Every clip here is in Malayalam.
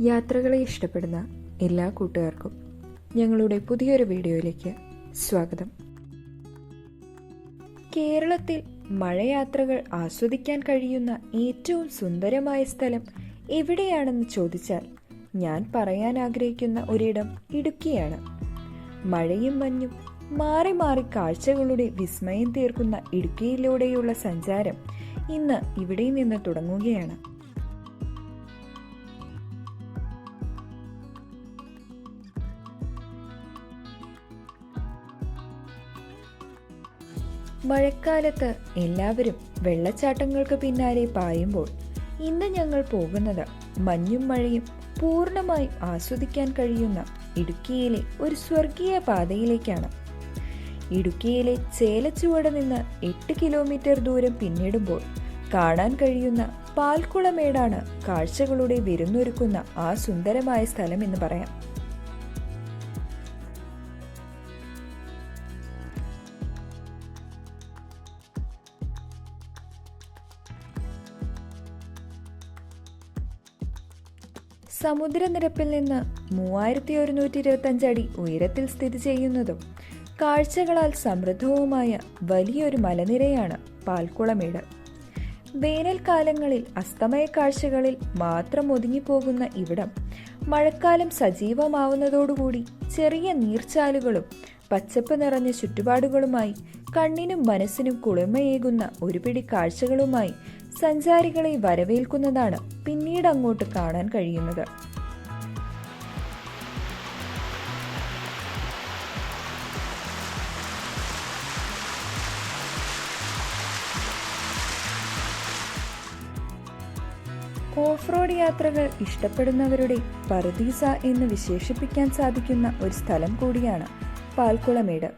യാത്രകളെ ഇഷ്ടപ്പെടുന്ന എല്ലാ കൂട്ടുകാർക്കും ഞങ്ങളുടെ പുതിയൊരു വീഡിയോയിലേക്ക് സ്വാഗതം. കേരളത്തിൽ മഴയാത്രകൾ ആസ്വദിക്കാൻ കഴിയുന്ന ഏറ്റവും സുന്ദരമായ സ്ഥലം എവിടെയാണെന്ന് ചോദിച്ചാൽ ഞാൻ പറയാൻ ആഗ്രഹിക്കുന്ന ഒരിടം ഇടുക്കിയാണ്. മഴയും മഞ്ഞും മാറി മാറി കാഴ്ചകളുടെ വിസ്മയം തീർക്കുന്ന ഇടുക്കിയിലൂടെയുള്ള സഞ്ചാരം ഇന്ന് ഇവിടെ നിന്ന് തുടങ്ങുകയാണ്. മഴക്കാലത്ത് എല്ലാവരും വെള്ളച്ചാട്ടങ്ങൾക്ക് പിന്നാലെ പായുമ്പോൾ ഇന്ന് ഞങ്ങൾ പോകുന്നത് മഞ്ഞും മഴയും പൂർണമായും ആസ്വദിക്കാൻ കഴിയുന്ന ഇടുക്കിയിലെ ഒരു സ്വർഗീയ പാതയിലേക്കാണ്. ഇടുക്കിയിലെ ചേലച്ചുവട് നിന്ന് എട്ട് കിലോമീറ്റർ ദൂരം പിന്നിടുമ്പോൾ കാണാൻ കഴിയുന്ന പാൽക്കുളമേടാണ് കാഴ്ചകളുടെ വിരുന്നൊരുക്കുന്ന ആ സുന്ദരമായ സ്ഥലം എന്ന് പറയാം. സമുദ്രനിരപ്പിൽ നിന്ന് മൂവായിരത്തി ഒരുന്നൂറ്റി ഇരുപത്തഞ്ച് അടി ഉയരത്തിൽ സ്ഥിതി ചെയ്യുന്നതും കാഴ്ചകളാൽ സമൃദ്ധവുമായ വലിയൊരു മലനിരയാണ് പാൽക്കുളമേട്. വേനൽക്കാലങ്ങളിൽ അസ്തമയ കാഴ്ചകളിൽ മാത്രം ഒതുങ്ങിപ്പോകുന്ന ഇവിടം മഴക്കാലം സജീവമാവുന്നതോടുകൂടി ചെറിയ നീർച്ചാലുകളും പച്ചപ്പ് നിറഞ്ഞ ചുറ്റുപാടുകളുമായി കണ്ണിനും മനസ്സിനും കുളിമയേകുന്ന ഒരു പിടി കാഴ്ചകളുമായി സഞ്ചാരികളെ വരവേൽക്കുന്നതാണ് പിന്നീട് അങ്ങോട്ട് കാണാൻ കഴിയുന്നത്. ഓഫ് റോഡ് യാത്രകൾ ഇഷ്ടപ്പെടുന്നവരുടെ പറുദീസ എന്ന് വിശേഷിപ്പിക്കാൻ സാധിക്കുന്ന ഒരു സ്ഥലം കൂടിയാണ് പാൽക്കുളമേട്.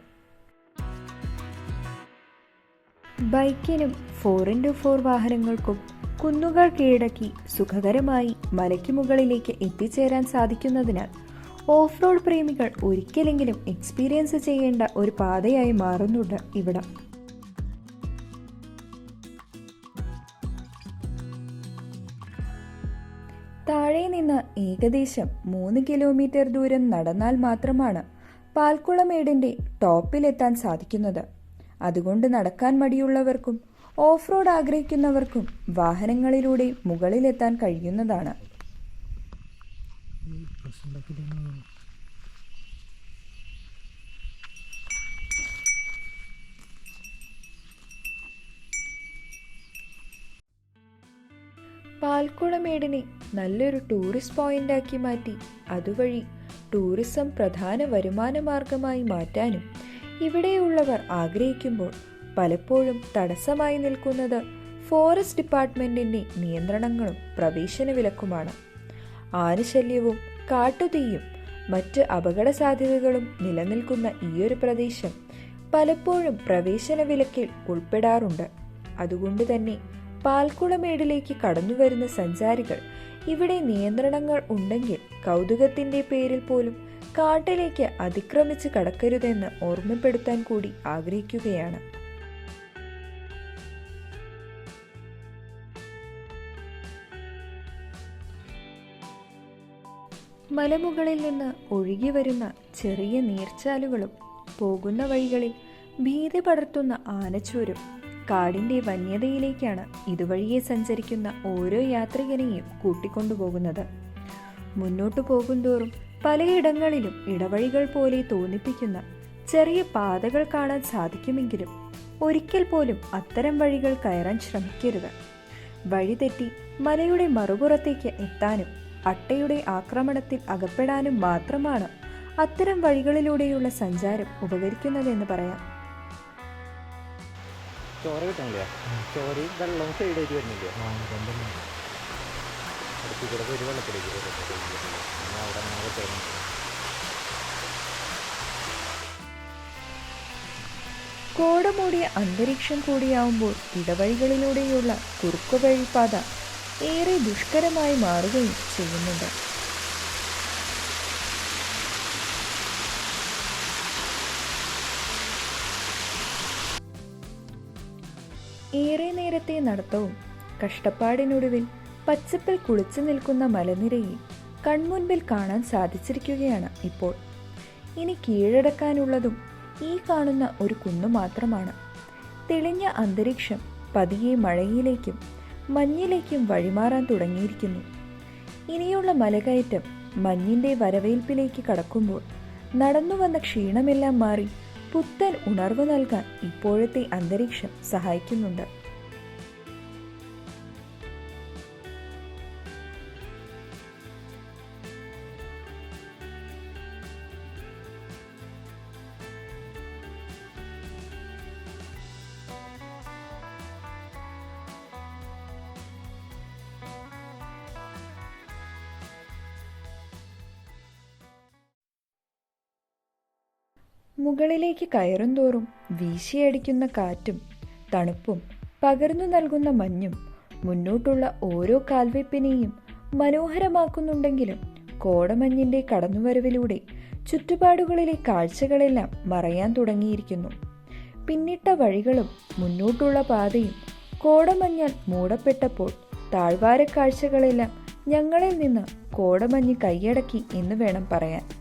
ബൈക്കിനും ഫോർ ഇന്റു ഫോർ വാഹനങ്ങൾക്കും കുന്നുകൾ കീഴടക്കി സുഖകരമായി മലയ്ക്ക് മുകളിലേക്ക് എത്തിച്ചേരാൻ സാധിക്കുന്നതിനാൽ ഓഫ് റോഡ് പ്രേമികൾ ഒരിക്കലെങ്കിലും എക്സ്പീരിയൻസ് ചെയ്യേണ്ട ഒരു പാതയായി മാറുന്നുണ്ട് ഇവിടം. താഴെ നിന്ന് ഏകദേശം മൂന്ന് കിലോമീറ്റർ ദൂരം നടന്നാൽ മാത്രമാണ് പാൽക്കുളമേടിന്റെ ടോപ്പിലെത്താൻ സാധിക്കുന്നത്. അതുകൊണ്ട് നടക്കാൻ മടിയുള്ളവർക്കും ഓഫ് റോഡ് ആഗ്രഹിക്കുന്നവർക്കും വാഹനങ്ങളിലൂടെ മുകളിലെത്താൻ കഴിയുന്നതാണ്. പാൽക്കുളമേടിനെ നല്ലൊരു ടൂറിസ്റ്റ് പോയിന്റ് ആക്കി മാറ്റി. അതുവഴി ടൂറിസം പ്രധാന വരുമാന മാർഗമായി മാറ്റാനും ഇവിടെയുള്ളവർ ആഗ്രഹിക്കുമ്പോൾ പലപ്പോഴും തടസ്സമായി നിൽക്കുന്നത് ഫോറസ്റ്റ് ഡിപ്പാർട്ട്മെന്റിന്റെ നിയന്ത്രണങ്ങളും പ്രവേശന വിലക്കുമാണ്. ആനശല്യവും കാട്ടുതീയും മറ്റ് അപകട സാധ്യതകളും നിലനിൽക്കുന്ന ഈയൊരു പ്രദേശം പലപ്പോഴും പ്രവേശന വിലക്കിൽ ഉൾപ്പെടാറുണ്ട്. അതുകൊണ്ട് തന്നെ പാൽക്കുളമേടിലേക്ക് കടന്നുവരുന്ന സഞ്ചാരികൾ ഇവിടെ നിയന്ത്രണങ്ങൾ ഉണ്ടെങ്കിൽ കൗതുകത്തിന്റെ പേരിൽ പോലും കാട്ടിലേക്ക് അതിക്രമിച്ച് കടക്കരുതെന്ന് ഓർമ്മപ്പെടുത്താൻ കൂടി ആഗ്രഹിക്കുകയാണ്. മലമുകളിൽ നിന്ന് ഒഴുകി വരുന്ന ചെറിയ നീർച്ചാലുകളും പോകുന്ന വഴികളിൽ ഭീതി പടർത്തുന്ന ആനച്ചൂരും കാടിന്റെ വന്യതയിലേക്കാണ് ഇതുവഴിയെ സഞ്ചരിക്കുന്ന ഓരോ യാത്രികനെയും കൂട്ടിക്കൊണ്ടുപോകുന്നത് മുന്നോട്ടു പോകുന്തോറും പലയിടങ്ങളിലും ഇടവഴികൾ പോലെ തോന്നിപ്പിക്കുന്ന ചെറിയ പാതകൾ കാണാൻ സാധിക്കുമെങ്കിലും ഒരിക്കൽ പോലും അത്തരം വഴികൾ കയറാൻ ശ്രമിക്കരുത്. വഴിതെറ്റി മലയുടെ മറുപുറത്തേക്ക് എത്താനും അട്ടയുടെ ആക്രമണത്തിൽ അകപ്പെടാനും മാത്രമാണ് അത്തരം വഴികളിലൂടെയുള്ള സഞ്ചാരം ഉപകരിക്കുന്നതെന്ന് പറയാം. ചോര കിട്ടണില്ല? ചോരയും വെള്ളവും സൈഡായിട്ട് വരുന്നില്ല? അടുത്ത് കൂടെ ഒരു വെള്ളത്തിലേക്ക് അവിടെ അങ്ങനെ വെച്ചിരുന്നു കോടമൂടിയ അന്തരീക്ഷം കൂടിയാവുമ്പോൾ ഇടവഴികളിലൂടെയുള്ള കുറുക്കുവഴിപ്പാത ഏറെ ദുഷ്കരമായി മാറുകയും ചെയ്യുന്നുണ്ട്. ഏറെ നേരത്തെ നടത്തവും കഷ്ടപ്പാടിനൊടുവിൽ പച്ചപ്പിൽ കുളിച്ചു നിൽക്കുന്ന മലനിരയെ കൺമുൻപിൽ കാണാൻ സാധിച്ചിരിക്കുകയാണ് ഇപ്പോൾ. ഇനി കീഴടക്കാനുള്ളതും ഈ കാണുന്ന ഒരു കുന്നു മാത്രമാണ്. തെളിഞ്ഞ അന്തരീക്ഷം പതിയെ മഴയിലേക്കും മഞ്ഞിലേക്കും വഴിമാറാൻ തുടങ്ങിയിരിക്കുന്നു. ഇനിയുള്ള മലകയറ്റം മഞ്ഞിന്റെ വരവേൽപ്പിലേക്ക് കടക്കുമ്പോൾ നടന്നു വന്ന ക്ഷീണമെല്ലാം മാറി പുത്തൻ ഉണർവ് നൽകാൻ ഇപ്പോഴത്തെ അന്തരീക്ഷം സഹായിക്കുന്നുണ്ട്. മുകളിലേക്ക് കയറുന്തോറും വീശിയടിക്കുന്ന കാറ്റും തണുപ്പും പകർന്നു നൽകുന്ന മഞ്ഞും മുന്നോട്ടുള്ള ഓരോ കാൽവെപ്പിനെയും മനോഹരമാക്കുന്നുണ്ടെങ്കിലും കോടമഞ്ഞിന്റെ കടന്നുവരവിലൂടെ ചുറ്റുപാടുകളിലെ കാഴ്ചകളെല്ലാം മറയാൻ തുടങ്ങിയിരിക്കുന്നു. പിന്നിട്ട വഴികളും മുന്നോട്ടുള്ള പാതയും കോടമഞ്ഞാൽ മൂടപ്പെട്ടപ്പോൾ താഴ്വാര കാഴ്ചകളെല്ലാം ഞങ്ങളിൽ നിന്ന് കോടമഞ്ഞ് കൈയടക്കി എന്ന് വേണം പറയാൻ.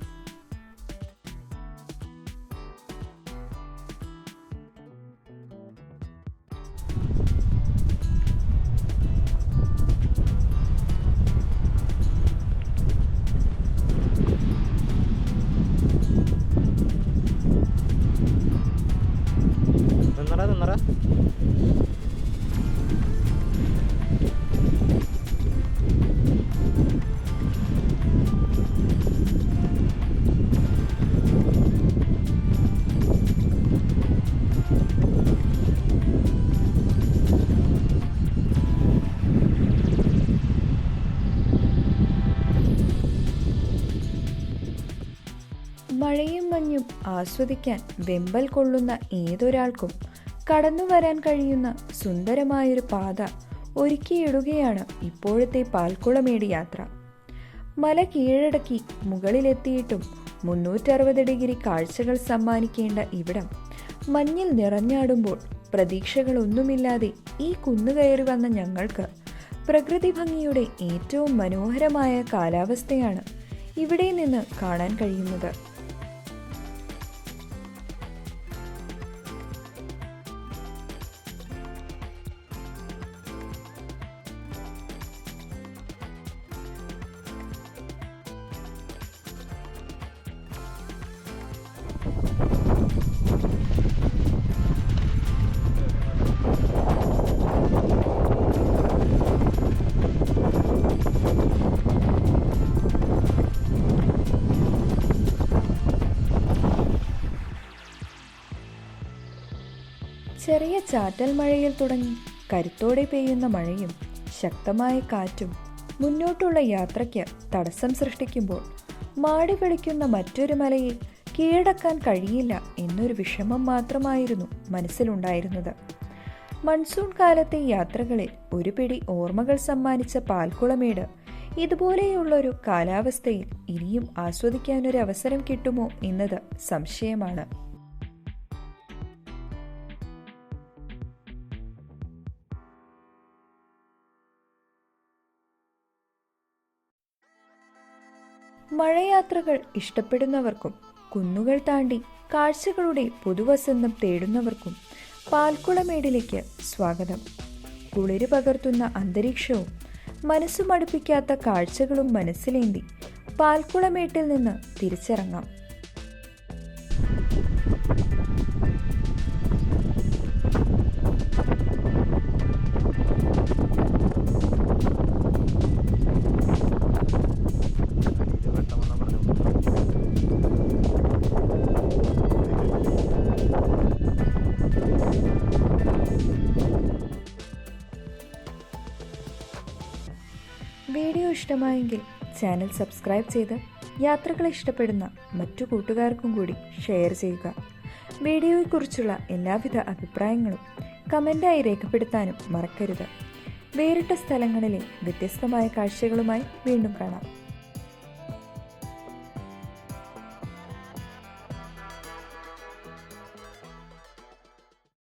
മഴയും മഞ്ഞും ആസ്വദിക്കാൻ വെമ്പൽ കൊള്ളുന്ന ഏതൊരാൾക്കും കടന്നു വരാൻ കഴിയുന്ന സുന്ദരമായൊരു പാത ഒരുക്കിയിടുകയാണ് ഇപ്പോഴത്തെ പാൽക്കുളമേട് യാത്ര. മല കീഴടക്കി മുകളിലെത്തിയിട്ടും മുന്നൂറ്ററുപത് ഡിഗ്രി കാഴ്ചകൾ സമ്മാനിക്കേണ്ട ഇവിടം മഞ്ഞിൽ നിറഞ്ഞാടുമ്പോൾ പ്രതീക്ഷകളൊന്നുമില്ലാതെ ഈ കുന്നുകയറി വന്ന ഞങ്ങൾക്ക് പ്രകൃതി ഭംഗിയുടെ ഏറ്റവും മനോഹരമായ കാലാവസ്ഥയാണ് ഇവിടെ നിന്ന് കാണാൻ കഴിയുന്നത്. ചെറിയ ചാറ്റൽ മഴയിൽ തുടങ്ങി കരുത്തോടെ പെയ്യുന്ന മഴയും ശക്തമായ കാറ്റും മുന്നോട്ടുള്ള യാത്രയ്ക്ക് തടസ്സം സൃഷ്ടിക്കുമ്പോൾ മാടി വിളിക്കുന്ന മറ്റൊരു മലയെ കീഴടക്കാൻ കഴിയില്ല എന്നൊരു വിഷമം മാത്രമായിരുന്നു മനസ്സിലുണ്ടായിരുന്നത്. മൺസൂൺ കാലത്തെ യാത്രകളിൽ ഒരു പിടി ഓർമ്മകൾ സമ്മാനിച്ച പാൽക്കുളമേട് ഇതുപോലെയുള്ളൊരു കാലാവസ്ഥയിൽ ഇനിയും ആസ്വദിക്കാനൊരു അവസരം കിട്ടുമോ എന്നത് സംശയമാണ്. മഴയാത്രകൾ ഇഷ്ടപ്പെടുന്നവർക്കും കുന്നുകൾ താണ്ടി കാഴ്ചകളുടെ പുതുവസന്തം തേടുന്നവർക്കും പാൽക്കുളമേടിലേക്ക് സ്വാഗതം. കുളിര് പകർത്തുന്ന അന്തരീക്ഷവും മനസ്സു മടുപ്പിക്കാത്ത കാഴ്ചകളും മനസ്സിലേന്തി പാൽക്കുളമേട്ടിൽ നിന്ന് തിരിച്ചിറങ്ങാം. ഇഷ്ടമായെങ്കിൽ ചാനൽ സബ്സ്ക്രൈബ് ചെയ്ത് യാത്രകൾ ഇഷ്ടപ്പെടുന്ന മറ്റു കൂട്ടുകാർക്കും കൂടി ഷെയർ ചെയ്യുക. വീഡിയോയെക്കുറിച്ചുള്ള എല്ലാവിധ അഭിപ്രായങ്ങളും കമന്റായി രേഖപ്പെടുത്താനും മറക്കരുത്. വേറിട്ട സ്ഥലങ്ങളിലെ വ്യത്യസ്തമായ കാഴ്ചകളുമായി വീണ്ടും കാണാം.